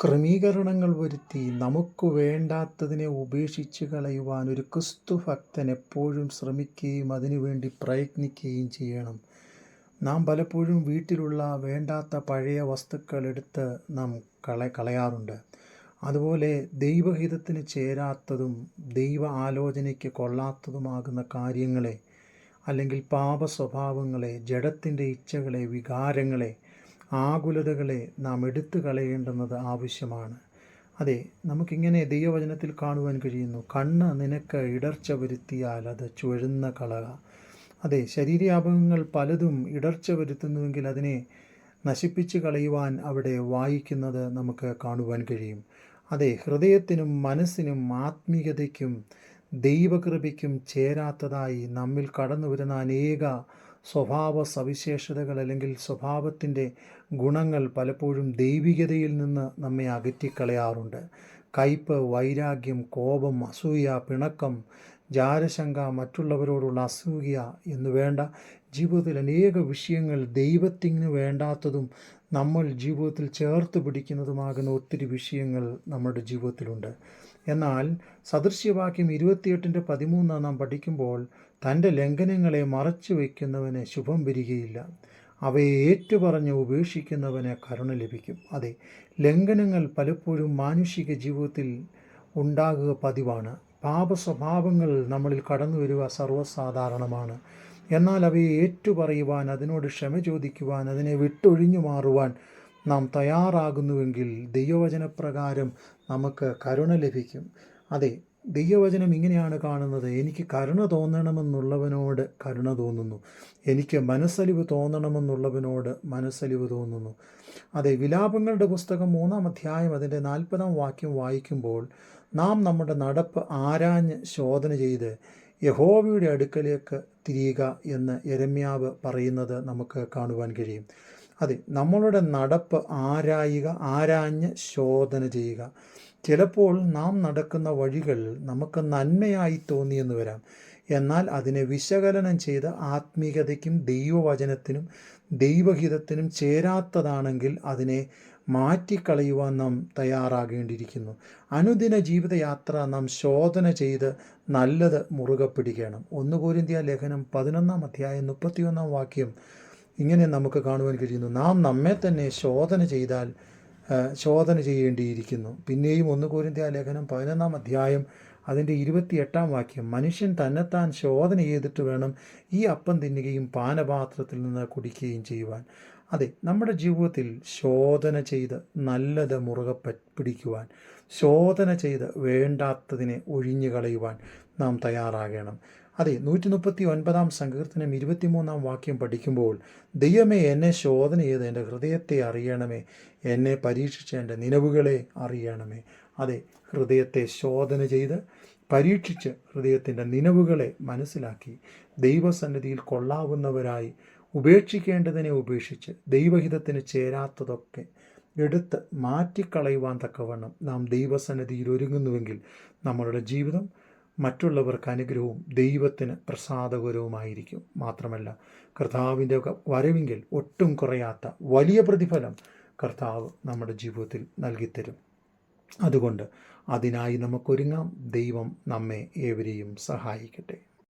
ക്രമീകരണങ്ങൾ വരുത്തി നമുക്ക് വേണ്ടാത്തതിനെ ഉപേക്ഷിച്ച് കളയുവാൻ ഒരു ക്രിസ്തു ഭക്തൻ എപ്പോഴും ശ്രമിക്കുകയും അതിനുവേണ്ടി പ്രയത്നിക്കുകയും ചെയ്യണം. നാം പലപ്പോഴും വീട്ടിലുള്ള വേണ്ടാത്ത പഴയ വസ്തുക്കൾ എടുത്ത് നാം കള കളയാറുണ്ട്. അതുപോലെ ദൈവഹിതത്തിന് ചേരാത്തതും ദൈവ ആലോചനയ്ക്ക് കൊള്ളാത്തതുമാകുന്ന കാര്യങ്ങളെ അല്ലെങ്കിൽ പാപ സ്വഭാവങ്ങളെ ജഡത്തിന്റെ ഇച്ഛകളെ വികാരങ്ങളെ ആകുലതകളെ നാം എടുത്തു കളയേണ്ടുന്നത് ആവശ്യമാണ്. അതെ നമുക്കിങ്ങനെ ദൈവവചനത്തിൽ കാണുവാൻ കഴിയുന്നു. കണ്ണ് നിനക്ക് ഇടർച്ച വരുത്തിയാൽ അത് ചുഴന്ന കളക അതെ ശരീരാഭങ്ങൾ പലതും ഇടർച്ച വരുത്തുന്നുവെങ്കിൽ അതിനെ നശിപ്പിച്ച് കളയുവാൻ അവിടെ വായിക്കുന്നത് നമുക്ക് കാണുവാൻ കഴിയും. അതെ ഹൃദയത്തിനും മനസ്സിനും ആത്മീയതയ്ക്കും ദൈവകൃപയ്ക്കും ചേരാത്തതായി നമ്മിൽ കടന്നു വരുന്ന അനേക സ്വഭാവ സവിശേഷതകൾ അല്ലെങ്കിൽ സ്വഭാവത്തിന്റെ ഗുണങ്ങൾ പലപ്പോഴും ദൈവികതയിൽ നിന്ന് നമ്മെ അകറ്റിക്കളയാറുണ്ട്. കയ്പ് വൈരാഗ്യം കോപം അസൂയ പിണക്കം ജാരശങ്ക മറ്റുള്ളവരോടുള്ള അസൂയ എന്നു വേണ്ട ജീവിതത്തിൽ അനേക വിഷയങ്ങൾ ദൈവത്തിന് വേണ്ടാത്തതും നമ്മൾ ജീവിതത്തിൽ ചേർത്ത് പിടിക്കുന്നതുമാകുന്ന ഒത്തിരി വിഷയങ്ങൾ നമ്മുടെ ജീവിതത്തിലുണ്ട്. എന്നാൽ സദൃശ്യവാക്യം ഇരുപത്തിയെട്ടിന്റെ പതിമൂന്ന് നാം പഠിക്കുമ്പോൾ തന്റെ ലംഘനങ്ങളെ മറച്ചു വയ്ക്കുന്നവന് ശുഭം വരികയില്ല. അവയെ ഏറ്റുപറഞ്ഞ് ഉപേക്ഷിക്കുന്നവന് കരുണ ലഭിക്കും. അതെ ലംഘനങ്ങൾ പലപ്പോഴും മാനുഷിക ജീവിതത്തിൽ ഉണ്ടാകുക പതിവാണ്. പാപ സ്വഭാവങ്ങൾ നമ്മളിൽ കടന്നു വരിക സർവസാധാരണമാണ്. എന്നാൽ അവയെ ഏറ്റുപറയുവാൻ അതിനോട് ക്ഷമ ചോദിക്കുവാൻ അതിനെ വിട്ടൊഴിഞ്ഞു മാറുവാൻ നാം തയ്യാറാകുന്നുവെങ്കിൽ ദൈവവചനപ്രകാരം നമുക്ക് കരുണ ലഭിക്കും. അതെ ദൈവവചനം ഇങ്ങനെയാണ് കാണുന്നത്. എനിക്ക് കരുണ തോന്നണമെന്നുള്ളവനോട് കരുണ തോന്നുന്നു. എനിക്ക് മനസ്സലിവ് തോന്നണമെന്നുള്ളവനോട് മനസ്സലിവ് തോന്നുന്നു. അതെ വിലാപങ്ങളുടെ പുസ്തകം മൂന്നാം അധ്യായം അതിന്റെ നാൽപ്പതാം വാക്യം വായിക്കുമ്പോൾ നാം നമ്മുടെ നടപ്പ് ആരാഞ്ഞ് ശോധന ചെയ്ത് യഹോവയുടെ അടുക്കലേക്ക് തിരിയുക എന്ന് എരമ്യാവ് പറയുന്നത് നമുക്ക് കാണുവാൻ കഴിയും. അതെ നമ്മളുടെ നടപ്പ് ആരായുക ആരാഞ്ഞ് ശോധന ചെയ്യുക. ചിലപ്പോൾ നാം നടക്കുന്ന വഴികൾ നമുക്ക് നന്മയായി തോന്നിയെന്ന് വരാം. എന്നാൽ അതിനെ വിശകലനം ചെയ്ത് ആത്മീയതയ്ക്കും ദൈവവചനത്തിനും ദൈവഹിതത്തിനും ചേരാത്തതാണെങ്കിൽ അതിനെ മാറ്റിക്കളയുവാൻ നാം തയ്യാറാകേണ്ടിയിരിക്കുന്നു. അനുദിന ജീവിതയാത്ര നാം ശോധന ചെയ്ത് നല്ലത് മുറുകെ പിടിക്കണം ഒന്നുകൂരിന്ത്യ ലേഖനം പതിനൊന്നാം അധ്യായം മുപ്പത്തിയൊന്നാം വാക്യം ഇങ്ങനെ നമുക്ക് കാണുവാൻ കഴിയുന്നു. നാം നമ്മെ തന്നെ ശോധന ചെയ്താൽ ശോധന ചെയ്യേണ്ടിയിരിക്കുന്നു. പിന്നെയും ഒന്ന് കോരിന്ത്യ ലേഖനം പതിനൊന്നാം അധ്യായം അതിന്റെ ഇരുപത്തിയെട്ടാം വാക്യം. മനുഷ്യൻ തന്നെത്താൻ ശോധന ചെയ്തിട്ട് വേണം ഈ അപ്പം തിന്നുകയും പാനപാത്രത്തിൽ നിന്ന് കുടിക്കുകയും ചെയ്യുവാൻ. അതെ നമ്മുടെ ജീവിതത്തിൽ ശോധന ചെയ്ത് നല്ലത് മുറുകെ പിടിക്കുവാൻ ശോധന ചെയ്ത് വേണ്ടാത്തതിനെ ഒഴിഞ്ഞു കളയുവാൻ നാം തയ്യാറാകണം. അതെ നൂറ്റി മുപ്പത്തി ഒൻപതാം സങ്കീർത്തനം ഇരുപത്തിമൂന്നാം വാക്യം പഠിക്കുമ്പോൾ ദൈവമേ എന്നെ ശോധന ചെയ്ത് എന്റെ ഹൃദയത്തെ അറിയണമേ. എന്നെ പരീക്ഷിച്ച് എന്റെ നിലവുകളെ അറിയണമേ. അതെ ഹൃദയത്തെ ശോധന ചെയ്ത് പരീക്ഷിച്ച് ഹൃദയത്തിന്റെ നിലവുകളെ മനസ്സിലാക്കി. ദൈവസന്നിധിയിൽ കൊള്ളാവുന്നവരായി ഉപേക്ഷിക്കേണ്ടതിനെ ഉപേക്ഷിച്ച് ദൈവഹിതത്തിന് ചേരാത്തതൊക്കെ എടുത്ത് മാറ്റിക്കളയുവാൻ തക്കവണ്ണം നാം ദൈവസന്നിധിയിൽ ഒരുങ്ങുന്നുവെങ്കിൽ നമ്മളുടെ ജീവിതം മറ്റുള്ളവർക്ക് അനുഗ്രഹവും ദൈവത്തിന് പ്രസാദകരവുമായിരിക്കും. മാത്രമല്ല കർത്താവിന്റെ വരവിങ്കിൽ ഒട്ടും കുറയാത്ത വലിയ പ്രതിഫലം കർത്താവ് നമ്മുടെ ജീവിതത്തിൽ നൽകിത്തരും. അതുകൊണ്ട് അതിനായി നമുക്കൊരുങ്ങാം. ദൈവം നമ്മെ ഏവരെയും സഹായിക്കട്ടെ.